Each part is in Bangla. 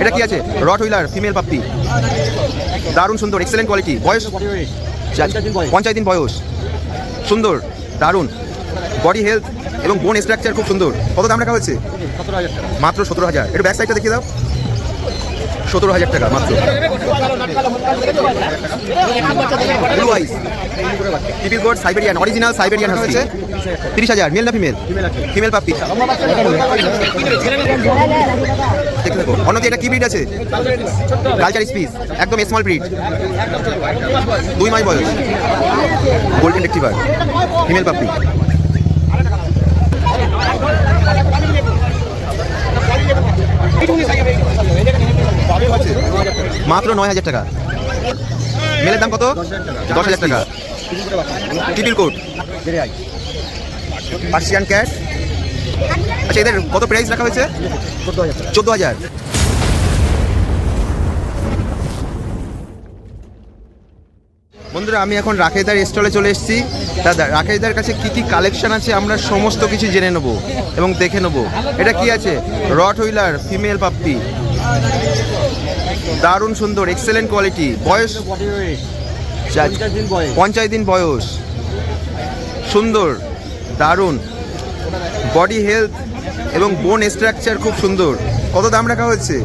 এটা কি আছে? Rottweiler female puppy. দারুণ সুন্দর এক্সেলেন্ট কোয়ালিটি বয়স? পঞ্চাশ দিন বয়স। সুন্দর, দারুণ। বডি হেলথ এবং বোন স্ট্রাকচার খুব সুন্দর। কত দাম রাখা হয়েছে? মাত্র সতেরো হাজার। একটু ব্যাক সাইডটা দেখিয়ে দাও। সতেরো হাজার টাকা, মাত্র। Blue eyes triple coat Siberian original Siberian হচ্ছে তিরিশ হাজার মেল না ফিমেল ফিমেল পাপ্পি দেখতে থাকো। অন্যদি এটা কি ব্রিড আছে কালচার স্পিস একদম স্মল ব্রিড দুই মাস বয়স। গোল্ডেন রেক্টিভার ফিমেল পাপ্পি মাত্র নয় হাজার টাকা। মেলের দাম কত? দশ হাজার টাকা। Triple coat Persian cat. আচ্ছা এদের কত প্রাইস রাখা হয়েছে? চোদ্দ হাজার। বন্ধুরা, আমি এখন রাকেশদার স্টলে চলে এসেছি। দাদা রাকেশদার কাছে কি কি কালেকশন আছে আমরা সমস্ত কিছু জেনে নেব এবং দেখে নেব। এটা কি আছে? রট হুইলার ফিমেল পাপ্পি দারুণ সুন্দর এক্সেলেন্ট কোয়ালিটি বয়স? পঞ্চাশ দিন বয়স। সুন্দর, দারুণ। বডি হেলথ এবং বোন স্ট্রাকচার খুব সুন্দর। কত দাম রাখা হয়েছে?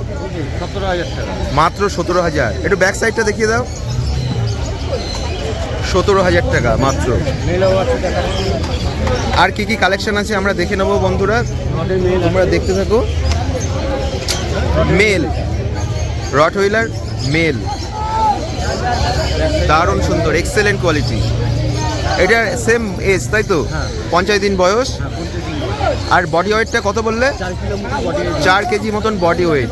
মাত্র সতেরো হাজার। একটু ব্যাক সাইডটা দেখিয়ে দাও। সতেরো হাজার টাকা মাত্র। আর কি কি কালেকশন আছে আমরা দেখে নেব বন্ধুরা। তোমরা দেখতে থাকো। মেল। Rottweiler male. দারুণ সুন্দর এক্সেলেন্ট কোয়ালিটি এটা সেম এজ তাই তো? পঞ্চাশ দিন বয়স। আর বডি ওয়েটটা কত বললে? চার কেজি মতন বডি ওয়েট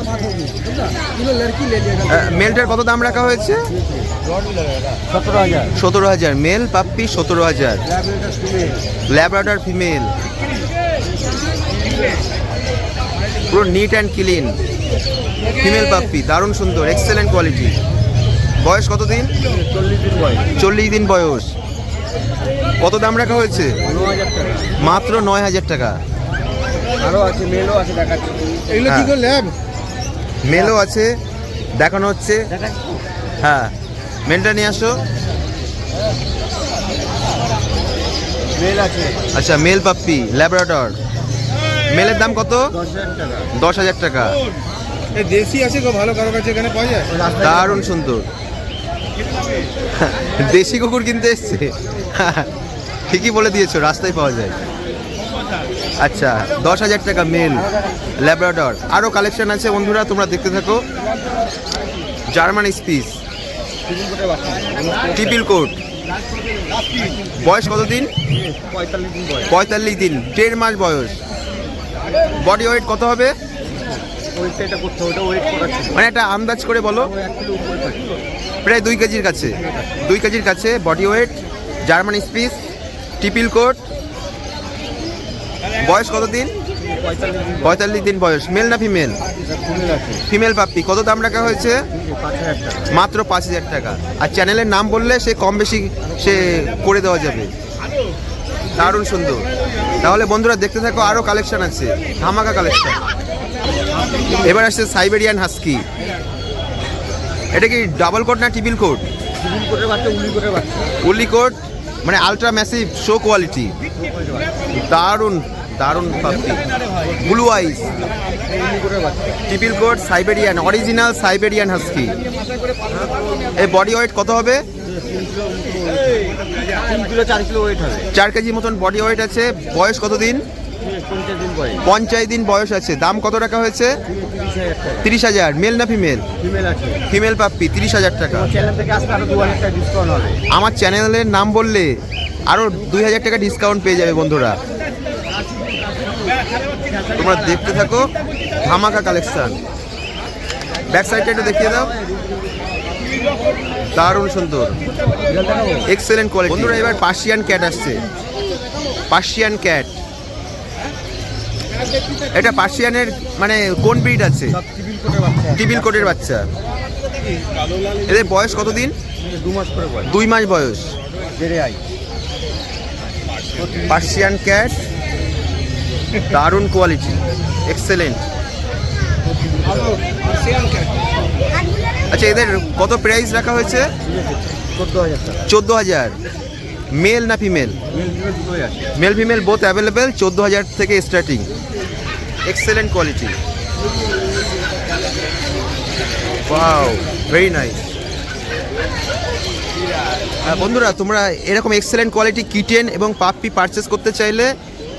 মেলটার কত দাম রাখা হয়েছে? সতেরো হাজার। সতেরো হাজার। মেল পাপ্পি সতেরো হাজার। ল্যাবরাডার ফিমেল পুরো neat and clean female puppy দারুণ সুন্দর এক্সেলেন্ট কোয়ালিটি বয়স কত দিন? চল্লিশ দিন বয়স। চল্লিশ দিন বয়স কত দাম রাখা হয়েছে? মাত্র নয় হাজার টাকা। আরও আছে মেলও আছে এগুলো কি করে ল্যাব মেলও আছে দেখানো হচ্ছে। হ্যাঁ। মেলটা নিয়ে আসো। মেল আছে। আচ্ছা মেল পাপ্পি ল্যাবরেটর মেলের দাম কত? দশ হাজার টাকা। দশ আছে গো, ভালো কারও কাছে এখানে পাওয়া যায়? দারুণ সুন্দর। দেশি কুকুর কিনতে এসছে। ঠিকই বলে দিয়েছ, রাস্তায় পাওয়া যায়। আচ্ছা দশ হাজার টাকা মেল ল্যাবরেটর আরও কালেকশন আছে বন্ধুরা, তোমরা দেখতে থাকো। জার্মান স্পিস তিন কোটে বয়স কত দিন? পঁয়তাল্লিশ দিন বয়স। পঁয়তাল্লিশ দিন, দেড় মাস বয়স। বডি ওয়েট কত হবে? ওইটা এটা করতে হবে ওটা ওয়েট করাচ্ছে মানে একটা আন্দাজ করে বলো। প্রায় দুই কেজির কাছে। দুই কেজির কাছে body weight German spitz triple coat বয়স কত দিন? পঁয়তাল্লিশ দিন বয়স। মেল না ফিমেল ফিমেল পাপ্পি। কত দাম রাখা হয়েছে? টাকা। মাত্র পাঁচ হাজার টাকা। আর চ্যানেলের নাম বললে সে কম বেশি সে করে দেওয়া যাবে। দারুণ সুন্দর। তাহলে বন্ধুরা দেখতে থাকো আরও কালেকশন আছে। ধামাকা কালেকশন এবার আসছে সাইবেরিয়ান হাস্কি। এটা কি ডাবল কোট না টিবিল কোট সিভিল কোটের বাচ্চা উলি কোটের বাচ্চা। উলি কোট মানে আলট্রা ম্যাসিভ শো কোয়ালিটি দারুণ দারুণ puppy blue eyes টিপিল coat Siberian original Siberian husky এই বডি ওয়েট কত হবে? চার কিলো ওয়েট হবে। চার কেজি মতন বডি ওয়েট আছে। বয়স কত দিন পঞ্চাশ দিন বয়স। আছে। দাম কত টাকা হয়েছে? তিরিশ হাজার মেল না ফিমেল? ফিমেল পাপ্পি তিরিশ হাজার টাকা। আমার চ্যানেলের নাম বললে আরও দুই হাজার টাকা ডিসকাউন্ট পেয়ে যাবে বন্ধুরা। তোমরা দেখতে থাকো। ধামাকা কালেকশন ব্যাক সাইডটা একটু দেখিয়ে দাও। দারুণ সুন্দর। এক্সেলেন্ট কোয়ালিটি বন্ধুরা এবার পার্সিয়ান ক্যাট আসছে। পার্সিয়ান ক্যাট এটা পার্সিয়ানের মানে কোন ব্রিড আছে? টিবিল কোটের বাচ্চা। এদের বয়স কত দিন দু মাস করে বয়স। দুই মাস বয়স। পার্সিয়ান ক্যাট দারুণ কোয়ালিটি এক্সেলেন্ট। আচ্ছা এদের কত প্রাইস রাখা হয়েছে? চোদ্দ হাজার মেল না female? Male female male female both available চোদ্দ হাজার থেকে starting excellent quality wow very nice বন্ধুরা তোমরা এরকম এক্সেলেন্ট কোয়ালিটি কিটেন এবং পাপ্পি পারচেস করতে চাইলে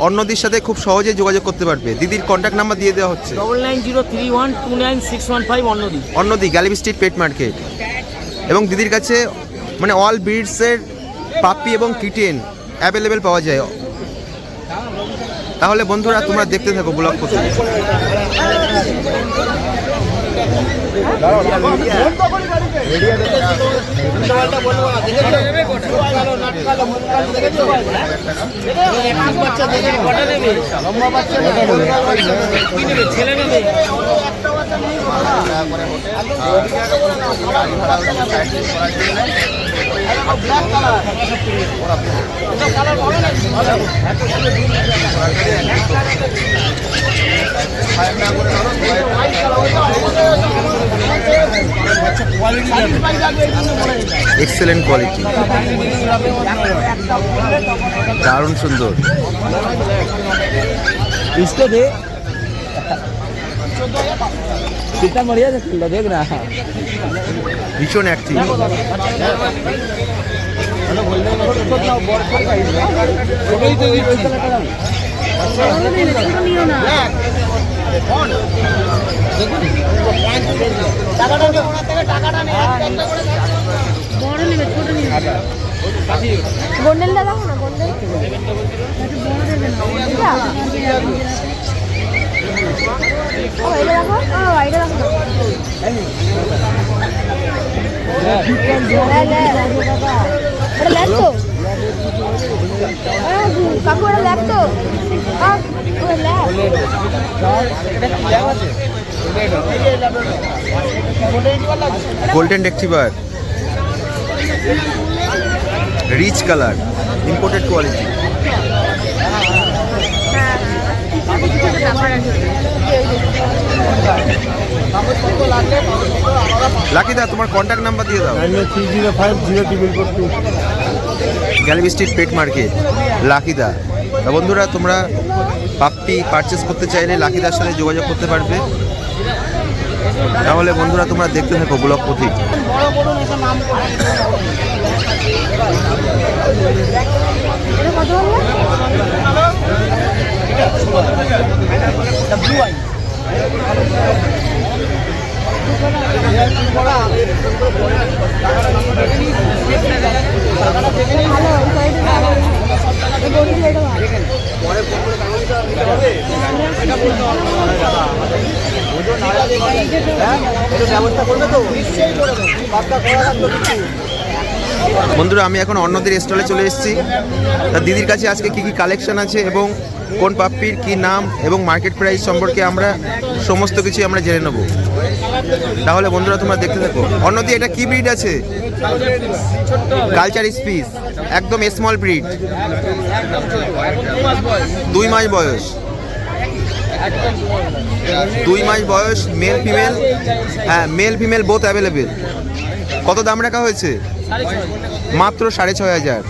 অন্যদের সাথে খুব সহজে যোগাযোগ করতে পারবে। দিদির কন্ট্যাক্ট নাম্বার দিয়ে দেওয়া হচ্ছে। Double nine zero three one two nine six one five অন্যদি। অন্যদি গ্যালিবি স্ট্রিট পেট মার্কেট এবং দিদির কাছে মানে অল ব্রিডসের পাপ্পি এবং কিটেন অ্যাভেলেবেল পাওয়া যায়। তাহলে বন্ধুরা তোমরা দেখতে থাকো ব্লগ করতে। ছেলে এক্সেলেন্ট কোয়ালিটি দারুণ সুন্দর। इसको दे कितना बढ़िया से खेल रहा देख ना ভীষণ অ্যাক্টিভ গোন্ডেলটা দেখো না গোন্ডেল এটা? golden retriever rich colour imported quality কিছু কিছু ব্যাপার আছে। লাকিদা তোমার কন্ট্যাক্ট নাম্বার দিয়ে দাও। Three zero five zero triple four two. Galiff street pet market লাকিদা। তা বন্ধুরা তোমরা পাপ্পি পারচেস করতে চাইলে লাকিদার সাথে যোগাযোগ করতে পারবে। তাহলে বন্ধুরা তোমরা দেখতে থাকো ব্লগ পথিক এটা কত বন্ধুরা, আমি এখন অন্যদের স্টলে চলে এসেছি। দিদির কাছে আজকে কি কি কালেকশন আছে এবং কোন পাপ্পির কি নাম এবং মার্কেট প্রাইস সম্পর্কে আমরা সমস্ত কিছু আমরা জেনে নেব। তাহলে বন্ধুরা তোমরা দেখতে থাকো। অন্যদি, এটা কি ব্রিড আছে? Culture spitz. একদম স্মল ব্রিড। দুই মাস বয়স। দুই মাস বয়স মেল ফিমেল হ্যাঁ মেল ফিমেল বোথ অ্যাভেলেবেল কত দাম রাখা হয়েছে? মাত্র সাড়ে ছয় হাজার।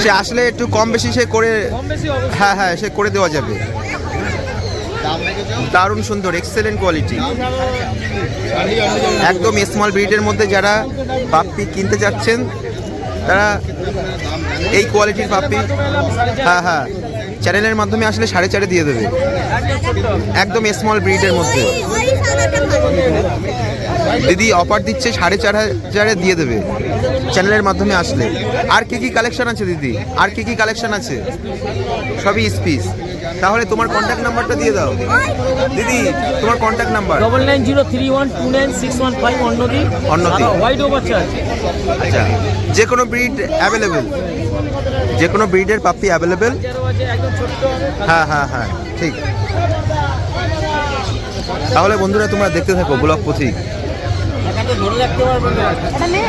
সে আসলে একটু কম বেশি সে করে হ্যাঁ হ্যাঁ সে করে দেওয়া যাবে। দারুণ সুন্দর এক্সেলেন্ট কোয়ালিটি একদম স্মল ব্রিডের মধ্যে যারা পাপ্পি কিনতে যাচ্ছেন তারা এই কোয়ালিটির পাপ্পি। হ্যাঁ হ্যাঁ। চ্যানেলের মাধ্যমে আসলে সাড়ে চারে দিয়ে দেবে। একদম স্মল ব্রিডের মধ্যে। দিদি অফার দিচ্ছে সাড়ে চার হাজারে দিয়ে দেবে। চ্যানেলের মাধ্যমে আসলে। আর কি কি কালেকশন আছে দিদি? আর কি কি কালেকশন আছে? সবই স্পিস তাহলে তোমার কন্ট্যাক্ট নাম্বারটা দিয়ে দাও। দিদি তোমার contact number double nine zero three one two nine six one five অন্যদি অন্যদি। হোয়াইট ওভার আচ্ছা যে কোনো ব্রিড অ্যাভেলেবেল যে কোনো ব্রিডের পাপ্পি অ্যাভেলেবেল হ্যাঁ হ্যাঁ হ্যাঁ ঠিক। তাহলে বন্ধুরা তোমরা দেখতে থাকো এটা নে।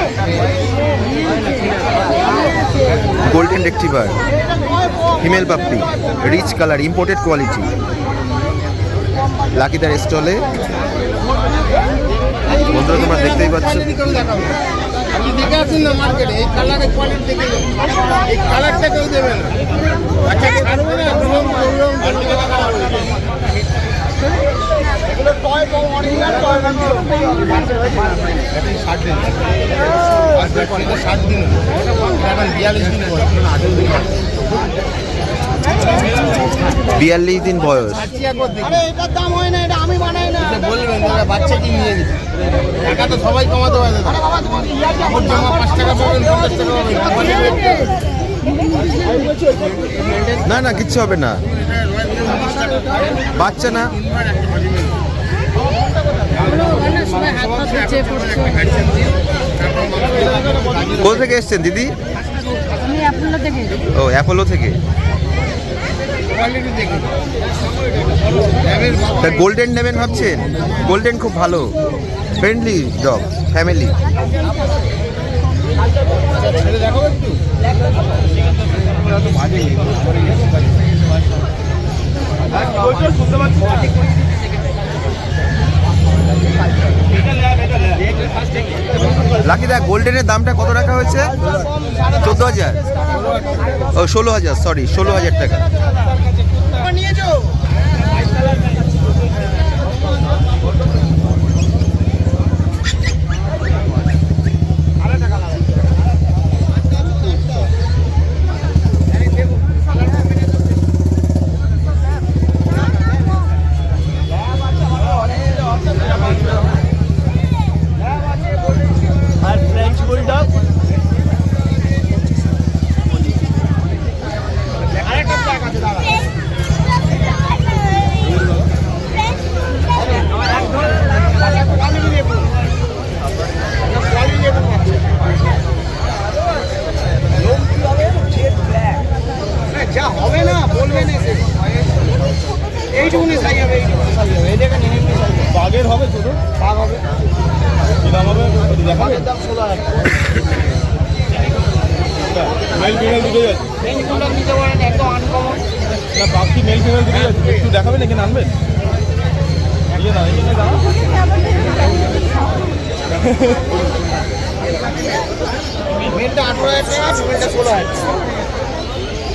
Golden retriever female puppy rich colour imported quality লাকিদার স্টলে বন্ধুরা, তোমরা দেখতেই পাচ্ছ। দেখে আসুন না মার্কেটে এই কালারের কোয়ালিটি দেখে। এই কালারটা কেউ দেবে না। আচ্ছা ছাড়বে ষাট দিন ষাট দিন এখন বিয়াল্লিশ দিন। বিয়াল্লিশ দিন বয়স আরে এটার দাম হয় না এটা আমি বানাই না। বলবেন বাচ্চা কি নিয়ে গেছে? টাকা তো সবাই কমাতে পারে। জামা পাঁচ টাকা পাবেন পঞ্চাশ টাকা পাবেন। না না কিচ্ছু হবে না। বাচ্চা না। কোথা থেকে এসছেন দিদি? ও অ্যাপোলো থেকে। তা গোল্ডেন নেবেন ভাবছেন? গোল্ডেন খুব ভালো। ফ্রেন্ডলি ডগ ফ্যামিলি লাকি লাকিদা গোল্ডেনের দামটা কত রাখা হয়েছে? চোদ্দ হাজার। ও, ষোলো হাজার সরি ষোলো হাজার টাকা নিয়েছো আর ফ্রেঞ্চ বুলডগ যা হবে না বলবেন এসে এইটুকুনি সাই হবে এইটুকুনি সাই হবে এই দেখেন এমনি সাই হবে বাঘের হবে ছোট বাঘ হবে কি দাম হবে ওটা দেখাবে বাঘের দাম ষোলো হাজার টাকা মেল ফিমেল দুটোই আছে এইগুলো নিতে পারেন একদম আনকমন না বাঘ কি মেল ফিমেল দুটোই একটু দেখাবেন নাকি আনবেন ইয়ে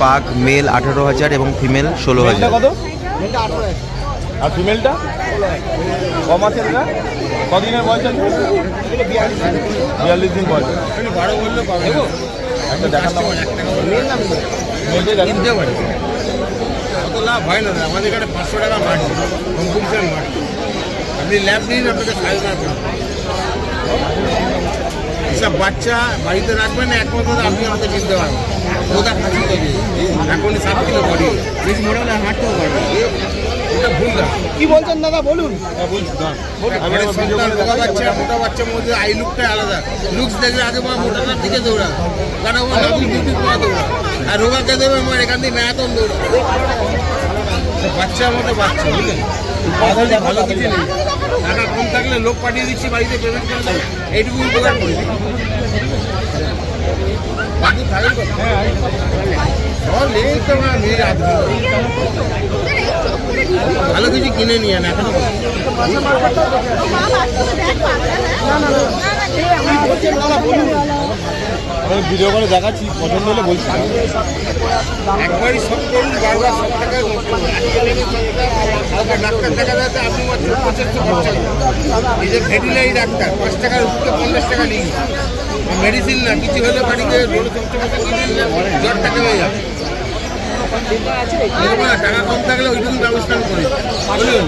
পাক মেল আঠারো হাজার এবং ফিমেল ষোলো হাজার। কত? আর ফিমেলটা? কম আছে না কদিনের বয়স আছে? বিয়াল্লিশ দিন বয়স। একটা দেখান না। মেল না মেলটাই অত লাভ হয় না আমাদের এখানে পাঁচশো টাকা মাঠ কম্পিটিশন মাঠ আপনি ল্যাব নিন আপনাদের সাইজ রাখবেন এসব বাচ্চা বাড়িতে রাখবেন না একমাত্র আপনি আমাদের কিনতে পারবেন। ওটা খাসি তৈরি। এখনই সাত কিলো বডি। বেশি মোটামুটি হাঁটতেও পারবে ওটা ভুল না। কি বলছেন দাদা বলুন। হ্যাঁ সন্তান মোটা বাচ্চা মোটা বাচ্চার মধ্যে আই লুকটাই আলাদা। লুকস দেখলে আগে মা মোটাটার দিকে দৌড়া কারণ আমার দৌড়া আর রোগাকে দেবে? আমার এখান থেকে ম্যারাথন দৌড়া বাচ্চার মতো বাচ্চা বুঝলেন ভালো কিছু নেই। টাকা কম থাকলে লোক পাঠিয়ে দিচ্ছি, বাড়িতে পেমেন্ট করে দেবে। এইটুকু উপকার করে। বাকি। ভালো কিছু কিনে নিয়ে আন, এখনও ভিডিও করে দেখাচ্ছি, পছন্দ হলে বলছি। একবারই সব করুন বারবার সব টাকা ডাক্তার দেখা যাচ্ছে আপনি মাত্র পঁচাত্তর খরচা এই যে ভেটিনারি ডাক্তার পাঁচ টাকার উপরে পঞ্চাশ টাকা লিখি মেডিসিন না কিছু হলে বাড়িতে রোড সবচেয়ে কিনে নিলে জ্বর টাকা যাবে। টাকা কম থাকলে ওইটুকু ব্যবস্থা করি। বলুন।